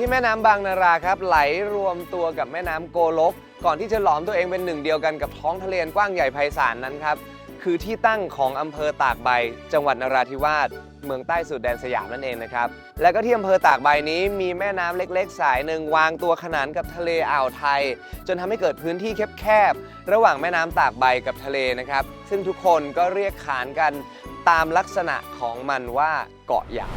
ที่แม่น้ำบางนาราครับ ไหลรวมตัวกับแม่น้ำโกลก ก่อนที่จะหลอมตัวเองเป็นหนึ่งเดียวกันกับท้องทะเลนกว้างใหญ่ไพศาลนั้นครับ คือที่ตั้งของอำเภอตากใบ จังหวัดนราธิวาสเมืองใต้สุดแดนสยามนั่นเองนะครับ และก็ที่อำเภอตากใบนี้มีแม่น้ำเล็กๆ สายหนึ่งวางตัวขนานกับทะเลอ่าวไทย จนทำให้เกิดพื้นที่แคบๆระหว่างแม่น้ำตากใบกับทะเลนะครับ ซึ่งทุกคนก็เรียกขานกันตามลักษณะของมันว่าเกาะยาว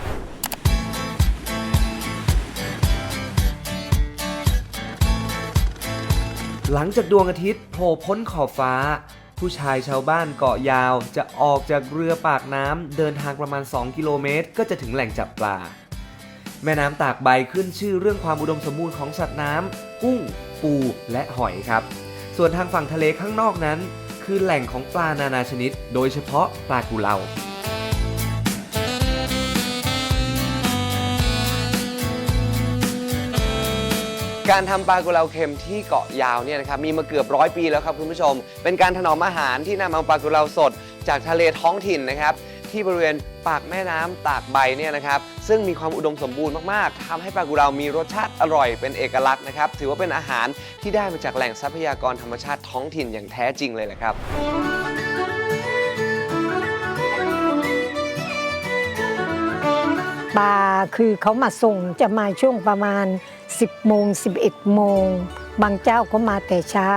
หลังจากดวงอาทิตย์โผล่พ้นขอบฟ้า ผู้ชายชาวบ้านเกาะยาวจะออกจากเรือปากน้ำเดินทางประมาณ 2 กิโลเมตร ก็จะถึงแหล่งจับปลา แม่น้ำตากใบขึ้นชื่อเรื่องความอุดมสมบูรณ์ของสัตว์น้ำกุ้ง ปูและหอยครับ ส่วนทางฝั่งทะเลข้างนอกนั้น คือแหล่งของปลานานาชนิด โดยเฉพาะปลากุเลา การทำปลากุเลาเค็มที่เกาะยาวเนี่ยนะครับมีมาเกือบร้อยปีแล้วครับคุณผู้ชม เป็นการถนอมอาหารที่นำเอาปลากุเลาสด จากทะเลท้องถิ่นนะครับ ที่บริเวณปากแม่น้ำตากใบเนี่ยนะครับ ซึ่งมีความอุดมสมบูรณ์มากๆทำให้ปลากุเลามีรสชาติอร่อยเป็นเอกลักษณ์นะครับ ถือว่าเป็นอาหารที่ได้มาจากแหล่งทรัพยากรธรรมชาติท้องถิ่นอย่างแท้จริงเลยแหละครับ ปลาคือเขามาส่งจะมาช่วงประมาณ 10โมง11 โมง บางเจ้าก็มาแต่เช้า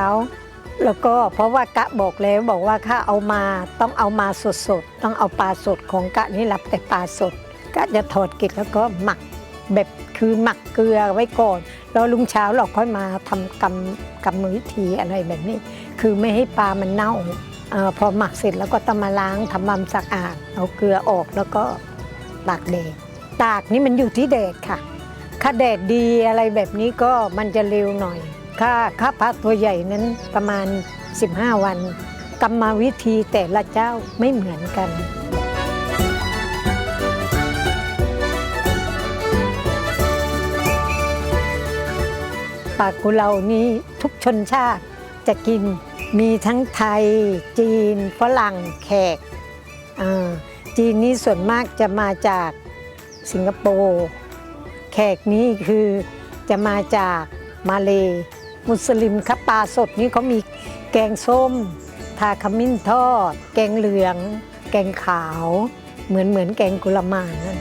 แล้วก็เพราะว่ากะบอกแล้วบอกว่าถ้าเอามาต้องเอามาสดๆ ต้องเอาปลาสดของกะนี่รับแต่ปลาสด กะจะถอดเกล็ดแล้วก็หมักแบบคือหมักเกลือไว้ก่อน แล้วลุงเช้าเราค่อยมาทำกรรมกรรมวิธีอะไรแบบนี้ คือไม่ให้ปลามันเน่าอพอหมักเสร็จแล้วก็ต้องมาล้างทำความสะอาด เอาเกลือออกแล้วก็ตากแดด ตากนี่มันอยู่ที่แดดค่ะ ถ้าแดดดีอะไรแบบนี้ก็มันจะเร็วหน่อย ค่าค่าปลาตัวใหญ่นั้นประมาณ 15 วันกรรมวิธีแต่ละเจ้าไม่เหมือนกันปากุเลานี้ทุกชนชาติจะกินมีทั้งไทย จีนฝรั่งแขกอ่าจีนนี้ส่วนมากจะมาจาก สิงคโปร์ แขกนี้คือจะมาจากมาเล มุสลิมครับปลาสดนี่เขามีแกงส้ม ทาขมิ้นทอด แกงเหลือง แกงขาว เหมือนเหมือนแกงกุลามานั่น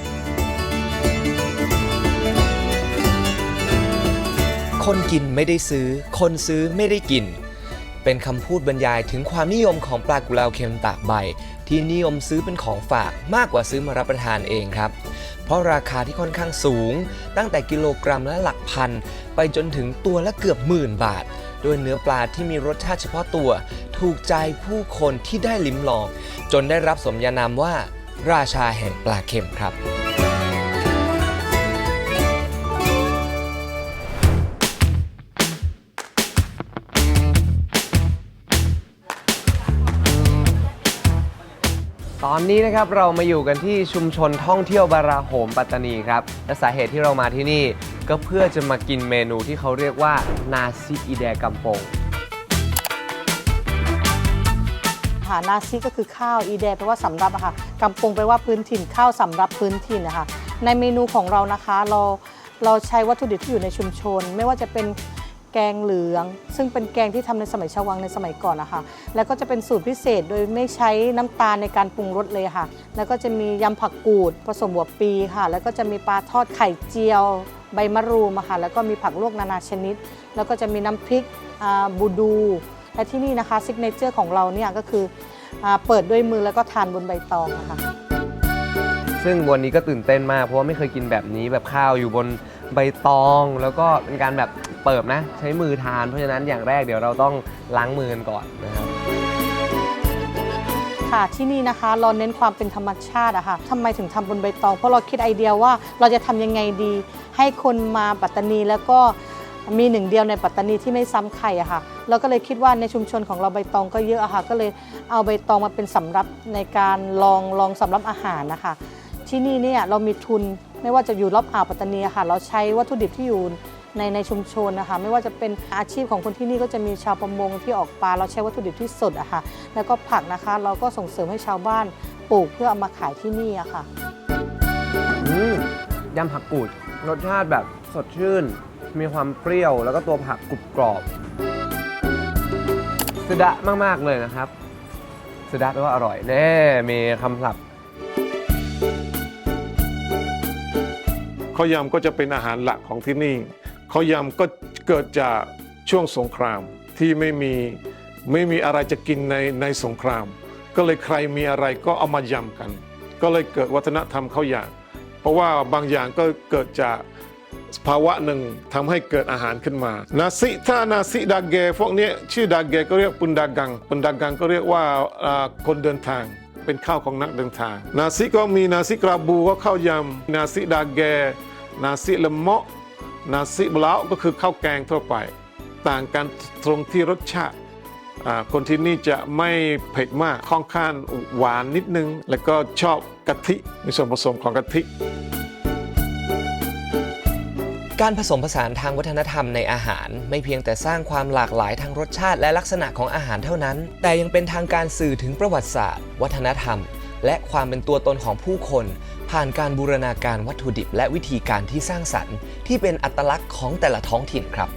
คนกินไม่ได้ซื้อ คนซื้อไม่ได้กิน เป็นคำพูดบรรยายถึงความนิยมของปลากุลาเค็มตากใบ ที่นิยมซื้อเป็นของฝากมากกว่าซื้อมารับประทานเองครับ เพราะราคาที่ค่อนข้างสูง ตั้งแต่กิโลกรัมละหลักพัน ไปจนถึงตัวละเกือบหมื่นบาทด้วยเนื้อปลาที่มีรสชาติเฉพาะตัว ถูกใจผู้คนที่ได้ลิ้มลอง จนได้รับสมญานามว่า ราชาแห่งปลาเค็มครับ นี้นะครับเรามาอยู่กันที่ชุมชนท่องเที่ยวบาราโหมปัตตานีครับและสาเหตุที่เรามาที่นี่ก็เพื่อจะมากินเมนูที่เขาเรียกว่านาซิอีแดกัมปงอาหารนาซิก็คือข้าวอีแดแปลว่าสำรับอะค่ะกำปงแปลว่าพื้นถิ่นข้าวสำรับพื้นถิ่นนะคะในเมนูของเรานะคะเราเราใช้วัตถุดิบที่อยู่ในชุมชน ไม่ว่าจะเป็น แกงเหลือง ซึ่งเป็นแกงที่ทำในสมัยชาววังในสมัยก่อนนะคะแล้วก็จะเป็นสูตรพิเศษโดยไม่ใช้น้ำตาลในการปรุงรสเลยค่ะ แล้วก็จะมียำผักกูดผสมหัวปีค่ะ แล้วก็จะมีปลาทอดไข่เจียว ใบมะรูมค่ะแล้วก็มีผักลวกนานาชนิด แล้วก็จะมีน้ำพริกบูดูและที่นี่นะคะซิกเนเจอร์ของเราเนี่ยก็คืออเปิดด้วยมือแล้วก็ทานบนใบตองนะคะซึ่งวันนี้ก็ตื่นเต้นมากเพราะว่าไม่เคยกินแบบนี้แบบข้าวอยู่บนใบตอง แล้วก็เป็นการแบบ เปิบนะ ใช้มือทาน เพราะฉะนั้นอย่างแรกเดี๋ยวเราต้องล้างมือกันก่อนนะครับค่ะที่นี่นะคะเราเน้นความเป็นธรรมชาติอะค่ะทำไมถึงทำบนใบตอง เพราะเราคิดไอเดียว่าเราจะทำยังไงดี ให้คนมาปัตตานีแล้วก็มีหนึ่งเดียวในปัตตานีที่ไม่ซ้ำใครอะค่ะเราก็เลยคิดว่าในชุมชนของเราใบตองก็เยอะอะค่ะ ก็เลยเอาใบตองมาเป็นสำรับในการลองลองสำรับอาหารนะคะ ที่นี่เนี่ยเรามีทุนไม่ว่าจะอยู่รอบอ่าวปัตตานีอะค่ะ เราใช้วัตถุดิบที่อยู่ ในในชุมชนนะคะ ไม่ว่าจะเป็นอาชีพของคนที่นี่ก็จะมีชาวประมงที่ออกปลาเราใช้วัตถุดิบที่สดอะค่ะแล้วก็ผักนะคะ เราก็ส่งเสริมให้ชาวบ้านปลูกเพื่อเอามาขายที่นี่อะค่ะอืมยำผักกูดรสชาติแบบสดชื่น มีความเปรี้ยวแล้วก็ตัวผักกรุบกรอบสดะมาก ๆ เลยนะครับสดะแปลว่าอร่อยแน่มีคำศัพท์ข้าวยำก็จะเป็นอาหารหลักของที่นี่ ขายำก็เกิดจากช่วงสงครามที่ไม่มีไม่มีอะไรจะกินในในสงคราม ก็เลยใครมีอะไรก็เอามายำกัน ก็เลยเกิดวัฒนธรรมข้าวยำเพราะว่าบางอย่างก็เกิดจากภาวะหนึ่งทำให้เกิดอาหารขึ้นมา นาซิถ้านาซิดาเกพวกนี้ชื่อดาเกก็เรียกปุนดากัง ปุนดากังก็เรียกว่าคนเดินทาง เป็นข้าวของนักเดินทาง นาซิก็มีนาซิกราบูก็ข้าวยำ นาซิดาเก นาซิเละเมะ นาซิบลาวก็คือข้าวแกงทั่วไป ต่างกันตรงที่รสชาติคนที่นี่จะไม่เผ็ดมากค่อนข้างหวานนิดนึง แล้วก็ชอบกะทิมีส่วนผสมของกะทิ การผสมผสานทางวัฒนธรรมในอาหาร ไม่เพียงแต่สร้างความหลากหลายทางรสชาติและลักษณะของอาหารเท่านั้น แต่ยังเป็นทางการสื่อถึงประวัติศาสตร์ วัฒนธรรม และความเป็นตัวตนของผู้คน ผ่านการบูรณาการวัตถุดิบและวิธีการที่สร้างสรรค์ ที่เป็นอัตลักษณ์ของแต่ละท้องถิ่นครับ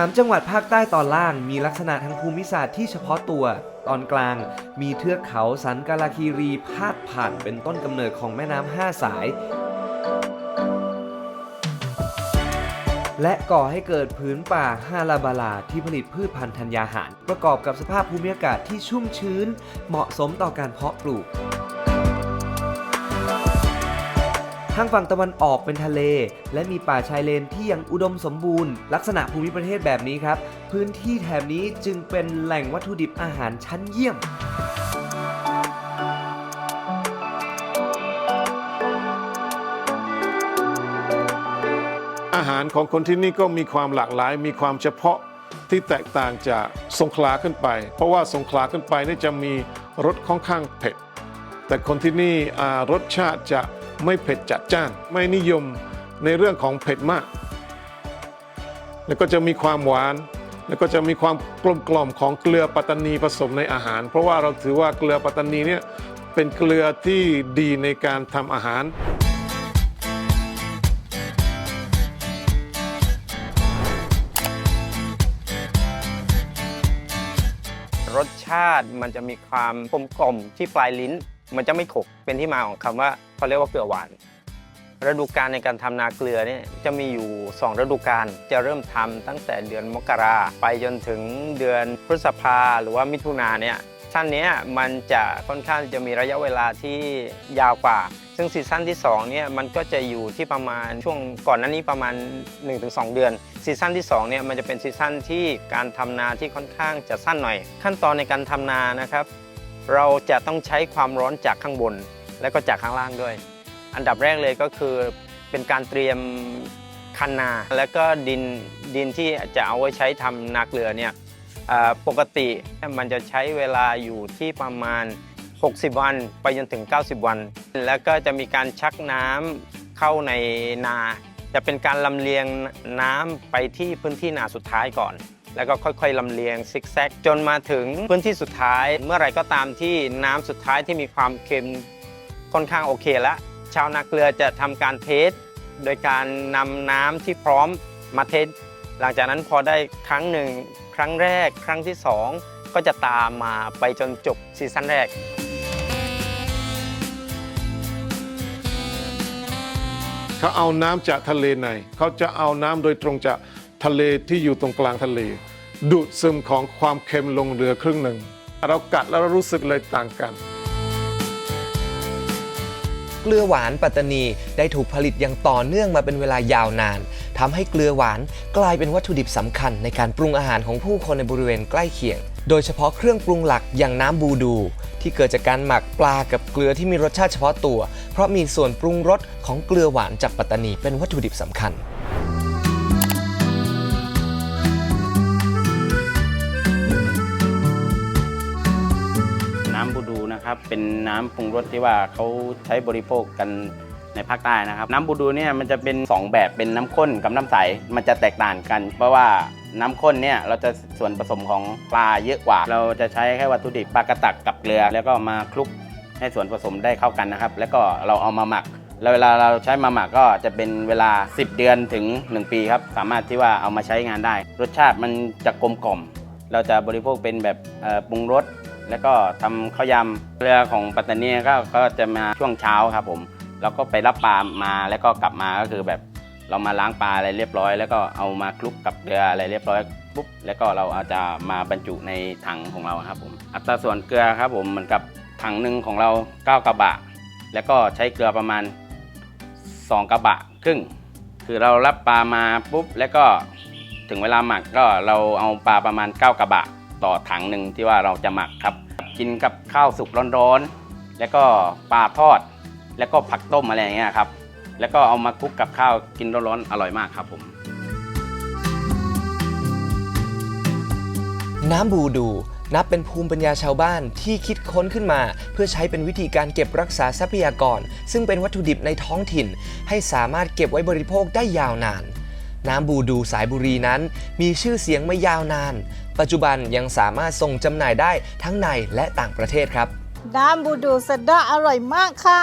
สามจังหวัดภาคใต้ตอนล่าง มีลักษณะทางภูมิศาสตร์ที่เฉพาะตัว ตอนกลาง มีเทือกเขาสันกาลาคีรีพาดผ่านเป็นต้นกำเนิดของแม่น้ำห้าสาย และก่อให้เกิดผืนป่าฮาลาบาลาที่ผลิตพืชพันธุ์ธัญญาหาร ประกอบกับสภาพภูมิอากาศที่ชุ่มชื้น เหมาะสมต่อการเพาะปลูก ทางฝั่งตะวันออกเป็นทะเล และมีป่าชายเลนที่ยังอุดมสมบูรณ์ ลักษณะภูมิประเทศแบบนี้ครับ พื้นที่แถบนี้จึงเป็นแหล่งวัตถุดิบอาหารชั้นเยี่ยมอาหารของคนที่นี่ก็มีความหลากหลาย มีความเฉพาะที่แตกต่างจากสงขลาขึ้นไป เพราะว่าสงขลาขึ้นไปนี่จะมีรสค่อนข้างเผ็ด แต่คนที่นี่รสชาติจะ ไม่เผ็ดจัดจ้าน ไม่นิยมในเรื่องของเผ็ดมาก แล้วก็จะมีความหวาน แล้วก็จะมีความกลมกล่อมของเกลือปัตตานีผสมในอาหาร เพราะว่าเราถือว่าเกลือปัตตานีเนี่ยเป็นเกลือที่ดีในการทำอาหารรสชาติมันจะมีความกลมกล่อมที่ปลายลิ้น มันจะไม่ขบเป็นที่มาของคำว่า เขาเรียกว่าเกลือหวานฤดูกาลในการทำนาเกลือเนี่ยจะมีอยู่ 2 ฤดูกาลจะเริ่มทำตั้งแต่เดือนมกราไปจนถึงเดือนพฤษภาหรือว่ามิถุนาเนี่ยท่านนี้มันจะค่อนข้างจะมีระยะเวลาที่ยาวกว่า ซึ่งซีซั่นที่2เนี่ยมันก็จะอยู่ที่ประมาณช่วงก่อนหน้านี้ประมาณ 1-2 เดือนซีซั่นที่2เนี่ยมันจะเป็นซีซั่นที่การทำนาที่ค่อนข้างจะสั้นหน่อย ขั้นตอนในการทำนานะครับ เราจะต้องใช้ความร้อนจากข้างบน และก็จากข้างล่างด้วย อันดับแรกเลยก็คือเป็นการเตรียมคันนา แล้วก็ดินดินที่จะเอาไว้ใช้ทำนาเกลือเนี่ยปกติมันจะใช้เวลาอยู่ที่ประมาณ 60 วันไปจนถึง 90 วัน แล้วก็จะมีการชักน้ำเข้าในนา จะเป็นการลำเลียงน้ำไปที่พื้นที่นาสุดท้ายก่อน แล้วก็ค่อยๆลำเลียงซิกแซกจนมาถึงพื้นที่สุดท้าย เมื่อไรก็ตามที่น้ำสุดท้ายที่มีความเค็ม ค่อนข้างโอเคแล้วชาวนาเกลือจะทำการเทส โดยการนำน้ำที่พร้อมมาเทส หลังจากนั้นพอได้ครั้งหนึ่งครั้งแรก ครั้งที่สองก็จะตามมาไปจนจบซีซั่นแรกเขาเอาน้ำจากทะเลในเขาจะเอาน้ำโดยตรงจากทะเลที่อยู่ตรงกลางทะเล ดูดซึมของความเค็มลงเรือครึ่งหนึ่ง เรากัดแล้วเรารู้สึกเลยต่างกัน เกลือหวานปัตตานี ได้ถูกผลิตอย่างต่อเนื่องมาเป็นเวลายาวนานทำให้เกลือหวานกลายเป็นวัตถุดิบสำคัญในการปรุงอาหารของผู้คนในบริเวณใกล้เคียง โดยเฉพาะเครื่องปรุงหลักอย่างน้ำบูดู ที่เกิดจากการหมักปลากับเกลือที่มีรสชาติเฉพาะตัว เพราะมีส่วนปรุงรสของเกลือหวานจากปัตตานีเป็นวัตถุดิบสำคัญ ครับ เป็นน้ำปรุงรสที่ว่าเขาใช้บริโภคกันในภาคใต้นะครับ น้ำบูดูเนี่ยมันจะเป็น 2 แบบเป็นน้ำข้นกับน้ำใสมันจะแตกต่างกัน เพราะว่าน้ำข้นเนี่ยเราจะส่วนผสมของปลาเยอะกว่า เราจะใช้แค่วัตถุดิบปลากระตักกับเกลือ แล้วก็มาคลุกให้ส่วนผสมได้เข้ากันนะครับ แล้วก็เราเอามาหมักแล้วเวลาเราใช้มาหมักก็จะเป็นเวลา 10 เดือนถึง 1 ปีครับ สามารถที่ว่าเอามาใช้งานได้ รสชาติมันจะกลมกล่อม เราจะบริโภคเป็นแบบปรุงรส แล้วก็ทำข้าวยำเรือของปัตตานีก็ก็จะมาช่วงเช้าครับผม แล้วก็ไปรับปลามาแล้วก็กลับมาก็คือแบบเรามาล้างปลาอะไรเรียบร้อย แล้วก็เอามาคลุกกับเกลืออะไรเรียบร้อยปุ๊บแล้วก็เราอาจะมาบรรจุในถังของเราครับผม อัตราส่วนเกลือครับผมเหมือนกับถังหนึ่งของเรา 9 กระบะ แล้วก็ใช้เกลือประมาณ 2 กระบะครึ่ง คือเรารับปลามาปุ๊บแล้วก็ถึงเวลาหมักก็เราเอาปลาประมาณ 9 กระบะ ต่อถังหนึ่งที่ว่าเราจะหมักครับ กินกับข้าวสุกร้อนๆ แล้วก็ปลาทอด แล้วก็ผักต้มอะไรอย่างเงี้ยครับ แล้วก็เอามาคลุกกับข้าวกินร้อนๆ อร่อยมากครับผม น้ำบูดู นับเป็นภูมิปัญญาชาวบ้านที่คิดค้นขึ้นมา เพื่อใช้เป็นวิธีการเก็บรักษาทรัพยากร ซึ่งเป็นวัตถุดิบในท้องถิ่น ให้สามารถเก็บไว้บริโภคได้ยาวนานน้ำบูดูสายบุรีนั้นมีชื่อเสียงมายาวนาน ปัจจุบันยังสามารถส่งจำหน่ายได้ทั้งในและต่างประเทศครับ น้ำบูดูสะเดาะอร่อยมากค่ะ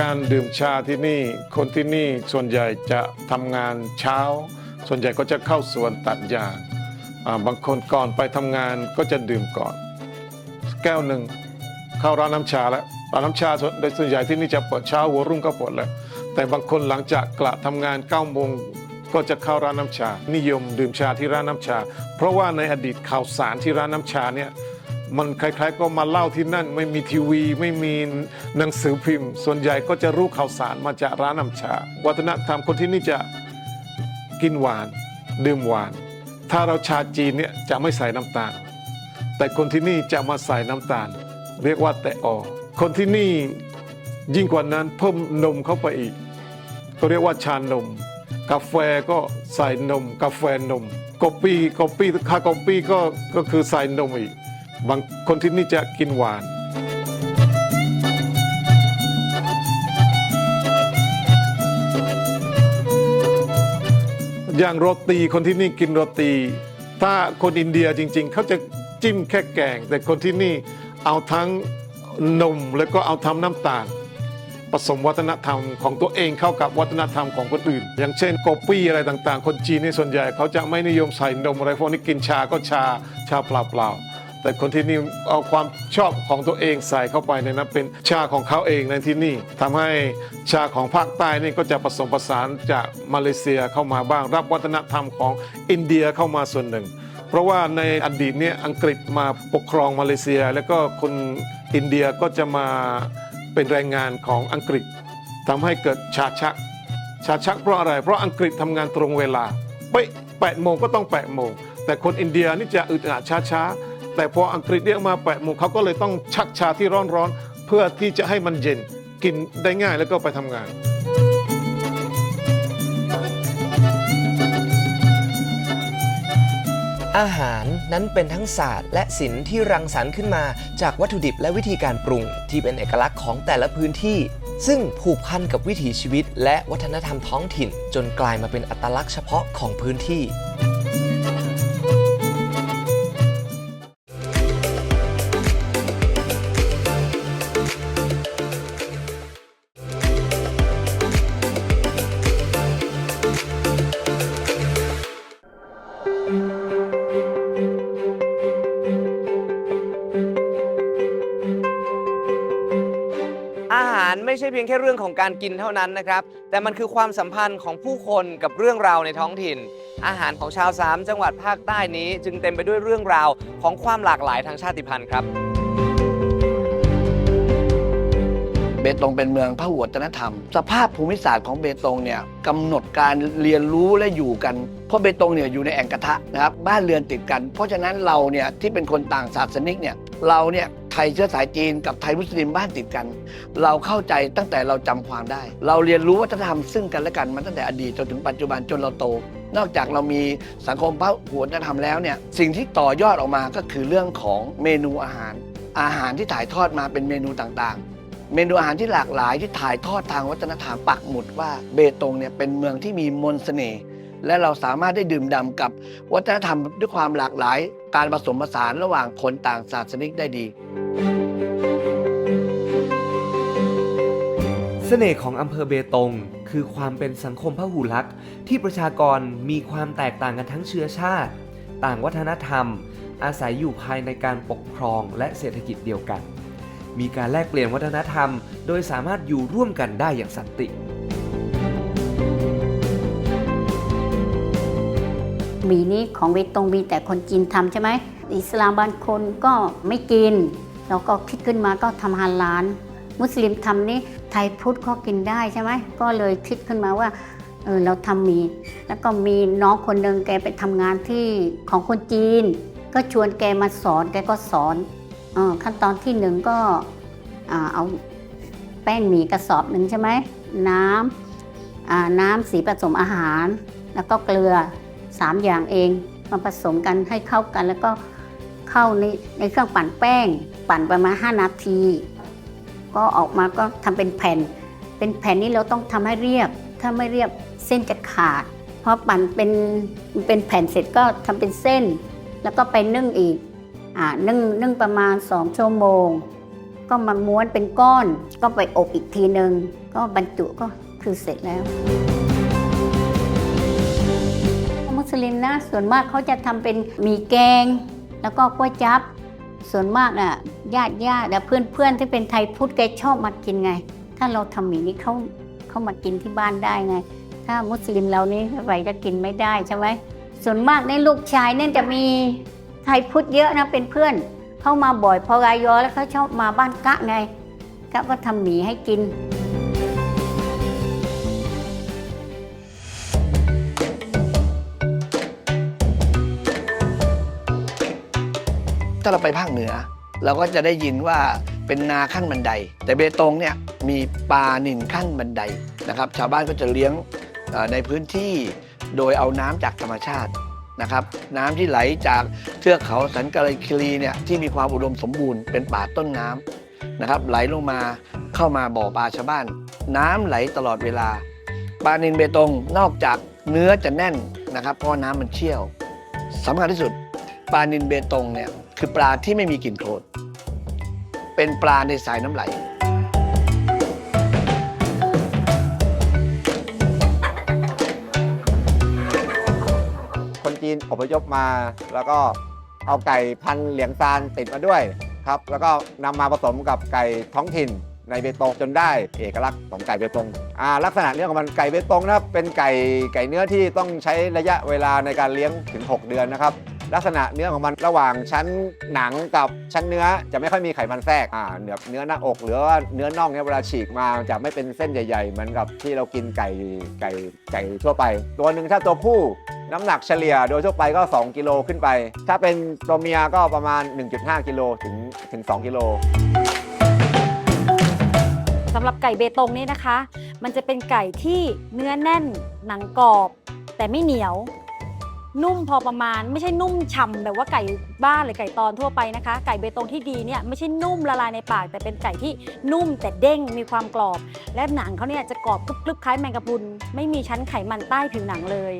การดื่มชาที่นี่ คนที่นี่ส่วนใหญ่จะทำงานเช้า ส่วนใหญ่ก็จะเข้าสวนตัดหญ้าอ่า บางคนก่อนไปทำงานก็จะดื่มก่อน แก้วหนึ่งเข้าร้านน้ำชาแล้วร้านน้ำชาส่วนใหญ่ที่นี่จะเปิดเช้าหัวรุ่งก็เปิดแล้ว แต่บางคนหลังจากกละทำงาน9ก้าโมงก็จะเข้าร้านน้ำชา นิยมดื่มชาที่ร้านน้ำชา เพราะว่าในอดีตข่าวสารที่ร้านน้ำชาเนี่ยมันคล้ายๆ ก็มาเล่าที่นั่นไม่มีทีวี ไม่มีหนังสือพิมพ์ ส่วนใหญ่ก็จะรู้ข่าวสารมาจากร้านน้ำชา วัฒนธรรมคนที่นี่จะกินหวาน ดื่มหวาน ถ้าเราชาจีนเนี่ยจะไม่ใส่น้ำตาล แต่คนที่นี่จะมาใส่น้ำตาล เรียกว่าแต่ออคนที่นี่ยิ่งกว่านั้นเพิ่มนมเข้าไปอีก ก็เรียกว่าชานม กาแฟก็ใส่นม กาแฟนมกอปี้กอปี้คากอปปี้ก็ก็คือใส่นมอีกบางคนที่นี่จะกินหวาน อย่างโรตีคนที่นี่กินโรตี ถ้าคนอินเดียจริง ๆ เขาจะจิ้มแค่แกง แต่คนที่นี่เอาทั้งนมแล้วก็เอาทำน้ำตาล ผสมวัฒนธรรมของตัวเองเข้ากับวัฒนธรรมของคนอื่น อย่างเช่นโกปี้อะไรต่างๆ คนจีนในส่วนใหญ่ เขาจะไม่นิยมใส่นมอะไรพวกนี้กินชาก็ชาชาเปล่าๆ แต่คนที่นี่เอาความชอบของตัวเองใส่เข้าไปในนั้นเป็นชาของเขาเองในที่นี่ทำให้ชาของภาคใต้นี่ก็จะผสมผสานจากมาเลเซียเข้ามาบ้าง รับวัฒนธรรมของอินเดียเข้ามาส่วนหนึ่ง เพราะว่าในอดีตเนี่ยอังกฤษมาปกครองมาเลเซีย แล้วก็คนอินเดียก็จะมาเป็นแรงงานของอังกฤษทำให้เกิดชาชัก ชาชักเพราะอะไร เพราะอังกฤษทำงานตรงเวลาเป๊ะแปดโมงก็ต้องแปดโมงแต่คนอินเดียนี่จะอึดอัดช้าช้าๆ แต่พออังกฤษเรียกมาแปดโมงเขาก็เลยต้องชักชาที่ร้อนๆ เพื่อที่จะให้มันเย็นกินได้ง่ายแล้วก็ไปทำงาน อาหารนั้นเป็นทั้งศาสตร์และศิลป์ที่รังสรรค์ขึ้นมาจากวัตถุดิบและวิธีการปรุง ที่เป็นเอกลักษณ์ของแต่ละพื้นที่ ซึ่งผูกพันกับวิถีชีวิต และวัฒนธรรมท้องถิ่น จนกลายมาเป็นอัตลักษณ์เฉพาะของพื้นที่ ไม่ใช่เพียงแค่เรื่องของการกินเท่านั้นนะครับ แต่มันคือความสัมพันธ์ของผู้คนกับเรื่องราวในท้องถิ่น อาหารของชาวสามจังหวัดภาคใต้นี้ จึงเต็มไปด้วยเรื่องราวของความหลากหลายทางชาติพันธุ์ครับเบตงเป็นเมืองพหุวัฒนธรรม สภาพภูมิศาสตร์ของเบตงเนี่ยกำหนดการเรียนรู้และอยู่กัน เพราะเบตงเนี่ยอยู่ในแอ่งกระทะนะครับบ้านเรือนติดกัน เพราะฉะนั้นเราเนี่ยที่เป็นคนต่างศาสนิกเนี่ย เราเนี่ยไทยเชื้อสายจีนกับไทยมุสลิมบ้านติดกัน เราเข้าใจตั้งแต่เราจำความได้ เราเรียนรู้วัฒนธรรมซึ่งกันและกันมาตั้งแต่อดีตจนถึงปัจจุบันจนเราโต นอกจากเรามีสังคมพหุวัฒนธรรมแล้วเนี่ยสิ่งที่ต่อยอดออกมาก็คือเรื่องของเมนูอาหาร อาหารที่ถ่ายทอดมาเป็นเมนูต่างๆ เมนูอาหารที่หลากหลายที่ถ่ายทอดทางวัฒนธรรมปักหมุดว่าเบตงเนี่ยเป็นเมืองที่มีมนต์เสน่ห์ และเราสามารถได้ดื่มด่ำกับ วัฒนธรรมด้วยความหลากหลาย การผสมผสานระหว่างคนต่างศาสนิกได้ดี เสน่ห์ของอำเภอเบตง คือความเป็นสังคมพหุรักษ์ที่ประชากรมีความแตกต่างกันทั้งเชื้อชาติ ต่างวัฒนธรรม อาศัยอยู่ภายในการปกครองและเศรษฐกิจเดียวกัน มีการแลกเปลี่ยนวัฒนธรรม โดยสามารถอยู่ร่วมกันได้อย่างสันติ มี่นี้ของเวตงมีแต่คนจีนทำใช่ไหม อิสลามบางคนก็ไม่กิน แล้วก็คิดขึ้นมาก็ทำฮาลาลมุสลิมทำนี่ไทยพุทธก็กินได้ใช่ไหม ก็เลยคิดขึ้นมาว่าเออเราทำหมี่แล้วก็มีน้องคนหนึ่งแกไปทำงานที่ของคนจีน ก็ชวนแกมาสอนแกก็สอนออขั้นตอนที่หนึ่งก็อ่าเอาแป้งหมี่กระสอบหนึ่งใช่ไหมน้ำอ่าน้ำสีผสมอาหาร แล้วก็เกลือ สามอย่างเองมาผสมกันให้เข้ากันแล้วก็เข้าในในเครื่องปั่นแป้ง ปั่นประมาณ 5 นาที ก็ออกมาก็ทำเป็นแผ่น เป็นแผ่นนี้เราต้องทำให้เรียบ ถ้าไม่เรียบเส้นจะขาดเพราะปั่นเป็นเป็นแผ่นเสร็จก็ทำเป็นเส้น แล้วก็ไปนึ่งอีกอ่านึ่งนึ่งประมาณ 2 ชั่วโมง ก็มาม้วนเป็นก้อนก็ไปอบอีกทีหนึ่งก็บรรจุก็คือเสร็จแล้ว มุสลิมนะส่วนมากเขาจะทำเป็นหมี่แกง แล้วก็ก๋วยจั๊บส่วนมากอะญาติญาติเพื่อนเพื่อนที่เป็นไทยพุทธแกชอบมากินไง ถ้าเราทำหมี่นี้เขาเขามากินที่บ้านได้ไง ถ้ามุสลิมเรานี้ไปจะกินไม่ได้ใช่ไหมส่วนมากในลูกชายเนี่ยจะมีไทยพุทธเยอะนะเป็นเพื่อนเข้ามาบ่อยพอรายยอแล้วเขาชอบมาบ้านกะไงกะก็ทำหมี่ให้กิน ถ้าเราไปภาคเหนือ เราก็จะได้ยินว่าเป็นนาขั้นบันได แต่เบตงเนี่ยมีปลานินขั้นบันไดนะครับ ชาวบ้านก็จะเลี้ยงในพื้นที่โดยเอาน้ำจากธรรมชาตินะครับ น้ำที่ไหลจากเทือกเขาสันกะไลคิรีเนี่ยที่มีความอุดมสมบูรณ์เป็นป่าต้นน้ำนะครับ ไหลลงมาเข้ามาบ่อปลาชาวบ้าน น้ำไหลตลอดเวลาปลานินเบตงนอกจากเนื้อจะแน่นนะครับ เพราะน้ำมันเชี่ยวสำคัญที่สุดปลานินเบตงเนี่ย คือปลาที่ไม่มีกลิ่นโคลนเป็นปลาในสายน้ำไหล คนจีนอพยพมา แล้วก็เอาไก่พันธุ์เหลียงซานติดมาด้วยครับ แล้วก็นำมาผสมกับไก่ท้องถิ่นในเบตงจนได้เอกลักษณ์ของไก่เบตงอ่าลักษณะเนื้องของมันไก่เบตงนะครับเป็นไก่ไก่เนื้อที่ต้องใช้ระยะเวลาในการเลี้ยงถึง 6 เดือนนะครับ ลักษณะเนื้อของมันระหว่างชั้นหนังกับชั้นเนื้อจะไม่ค่อยมีไขมันแทรกอ่าเนื้อเนื้อหน้าอก หรือว่าเนื้อน่องเนี่ยเวลาฉีกมาจะไม่เป็นเส้นใหญ่ๆเหมือนกับที่เรากินไก่ไก่ไก่ทั่วไป ตัวหนึ่งถ้าตัวผู้น้ำหนักเฉลี่ยโดยทั่วไปก็ 2 กิโลขึ้นไป ถ้าเป็นตัวเมียก็ประมาณ 1.5 กิโลถึงถึง 2 กิโลสำหรับไก่เบตงนี่นะคะ มันจะเป็นไก่ที่เนื้อแน่นหนังกรอบ แต่ไม่เหนียว นุ่มพอประมาณ ไม่ใช่นุ่มฉ่ำแบบว่าไก่บ้านหรือไก่ตอนทั่วไปนะคะ ไก่เบตงที่ดีเนี่ยไม่ใช่นุ่มละลายในปาก แต่เป็นไก่ที่นุ่มแต่เด้งมีความกรอบ และหนังเขาเนี่ยจะกรอบกรึบๆคล้ายแมงกะพรุนไม่มีชั้นไขมันใต้ผิวหนังเลย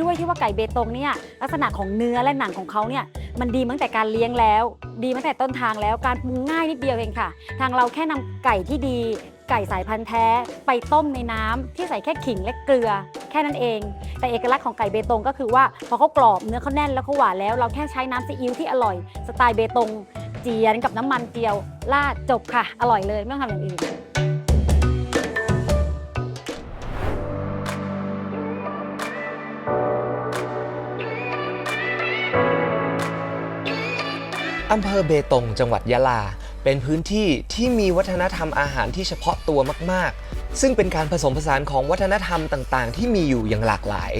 ด้วยที่ว่าไก่เบตงเนี่ยลักษณะของเนื้อและหนังของเขาเนี่ยมันดีตั้งแต่การเลี้ยงแล้ว ดีตั้งแต่ต้นทางแล้วการปรุงง่ายนิดเดียวเองค่ะ ทางเราแค่นำไก่ที่ดี ไก่สายพันธุ์แท้ไปต้มในน้ำที่ใส่แค่ขิงและเกลือ แค่นั้นเอง แต่เอกลักษณ์ของไก่เบตงก็คือว่าพอเขากรอบเนื้อเขาแน่นแล้วเขาหวานแล้วเราแค่ใช้น้ำซีอิ๊วที่อร่อย สไตล์เบตงเจียนกับน้ำมันเจียวราดจบค่ะ อร่อยเลย ไม่ต้องทำอย่างอื่นอำเภอเบตงจังหวัดยะลา เป็นพื้นที่ที่มีวัฒนธรรมอาหารที่เฉพาะตัวมาก ๆ ซึ่งเป็นการผสมผสานของวัฒนธรรมต่าง ๆ ที่มีอยู่อย่างหลากหลาย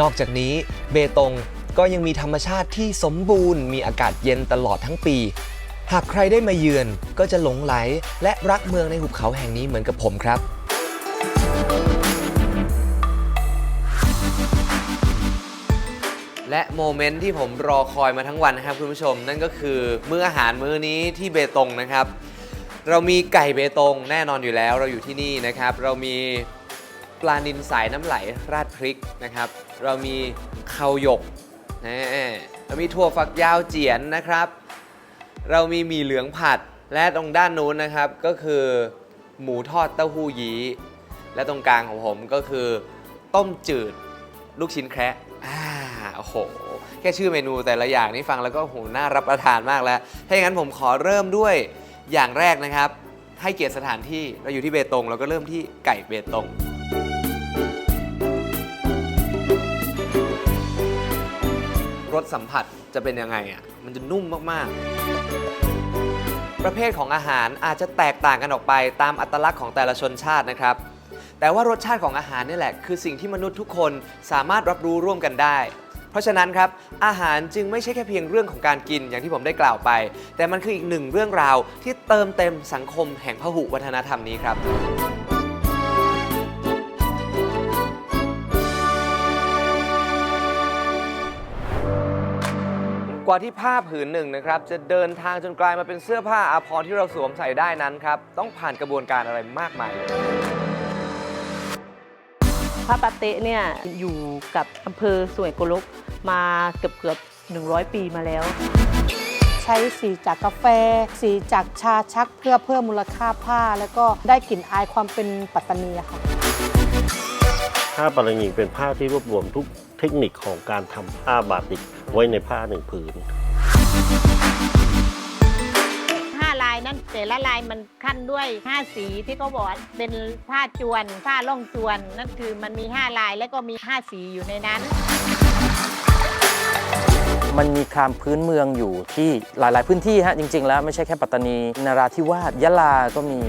นอกจากนี้เบตงก็ยังมีธรรมชาติที่สมบูรณ์ มีอากาศเย็นตลอดทั้งปี หากใครได้มาเยือนก็จะหลงไหลและรักเมืองในหุบเขาแห่งนี้เหมือนกับผมครับ และโมเมนต์ที่ผมรอคอยมาทั้งวันนะครับคุณผู้ชม นั่นก็คือมื้ออาหารมื้อนี้ที่เบตงนะครับ เรามีไก่เบตงแน่นอนอยู่แล้ว เราอยู่ที่นี่นะครับ เรามีปลานิลสายน้ำไหลราดพริกนะครับ เรามีข้าวหยกนะเรามีถั่วฝักยาวเจียนนะครับ เรามีหมี่เหลืองผัดและตรงด้านนู้นนะครับก็คือหมูทอดเต้าหู้ยี้และตรงกลางของผมก็คือ ต้มจืด ลูกชิ้นแคระาโอ้โห แค่ชื่อเมนูแต่ละอย่างนี่ฟังแล้วก็โหน่ารับประทานมากแล้ว ถ้าอย่างนั้นผมขอเริ่มด้วยอย่างแรกนะครับ ให้เกียรติสถานที่เราอยู่ที่เบตงเราก็เริ่มที่ไก่เบตงรสสัมผัสจะเป็นยังไงอะ มันจะนุ่มมาก ๆ ประเภทของอาหารอาจจะแตกต่างกันออกไปตามอัตลักษณ์ของแต่ละชนชาตินะครับ แต่ว่ารสชาติของอาหารนี่แหละ คือสิ่งที่มนุษย์ทุกคนสามารถรับรู้ร่วมกันได้ ราะฉะนั้นครับอาหารจึงไม่ใช่แค่เพียงเรื่องของการกินอย่างที่ผมได้กล่าวไป แต่มันคืออีกหนึ่งเรื่องราวที่เติมเต็มสังคมแห่งพหุวัฒนธรรมนี้ครับ กว่าที่ผ้าผืนหนึ่งนะครับ จะเดินทางจนกลายมาเป็นเสื้อผ้าอาภรณ์ที่เราสวมใส่ได้นั้นครับ ต้องผ่านกระบวนการอะไรมากมายเลย พระปาเตะเนี่ยอยู่กับอำเภอสวยโกลกมาเกือบเกือบ100 ปีมาแล้ว ใช้สีจากกาแฟ สีจากชาชักเพื่อเพิ่มมูลค่าผ้า แล้วก็ได้กลิ่นอายความเป็นปัตตานีค่ะผ้าปารังิงเป็นผ้าที่รวบรวมทุกเทคนิคของการทำผ้าบาติกไว้ในผ้าหนึ่งผืน นั่นแต่ละลายมันขั้นด้วย 5 สีที่เขาบอกว่าเป็นผ้าจวน ผ้าล่องจวน นั่นคือมันมี 5 ลายแล้วก็มี 5 สีอยู่ในนั้น มันมีความพื้นเมืองอยู่ที่หลาย ๆ พื้นที่ฮะจริง ๆ แล้วไม่ใช่แค่ปัตตานีนาราธิวาสยะลาก็มี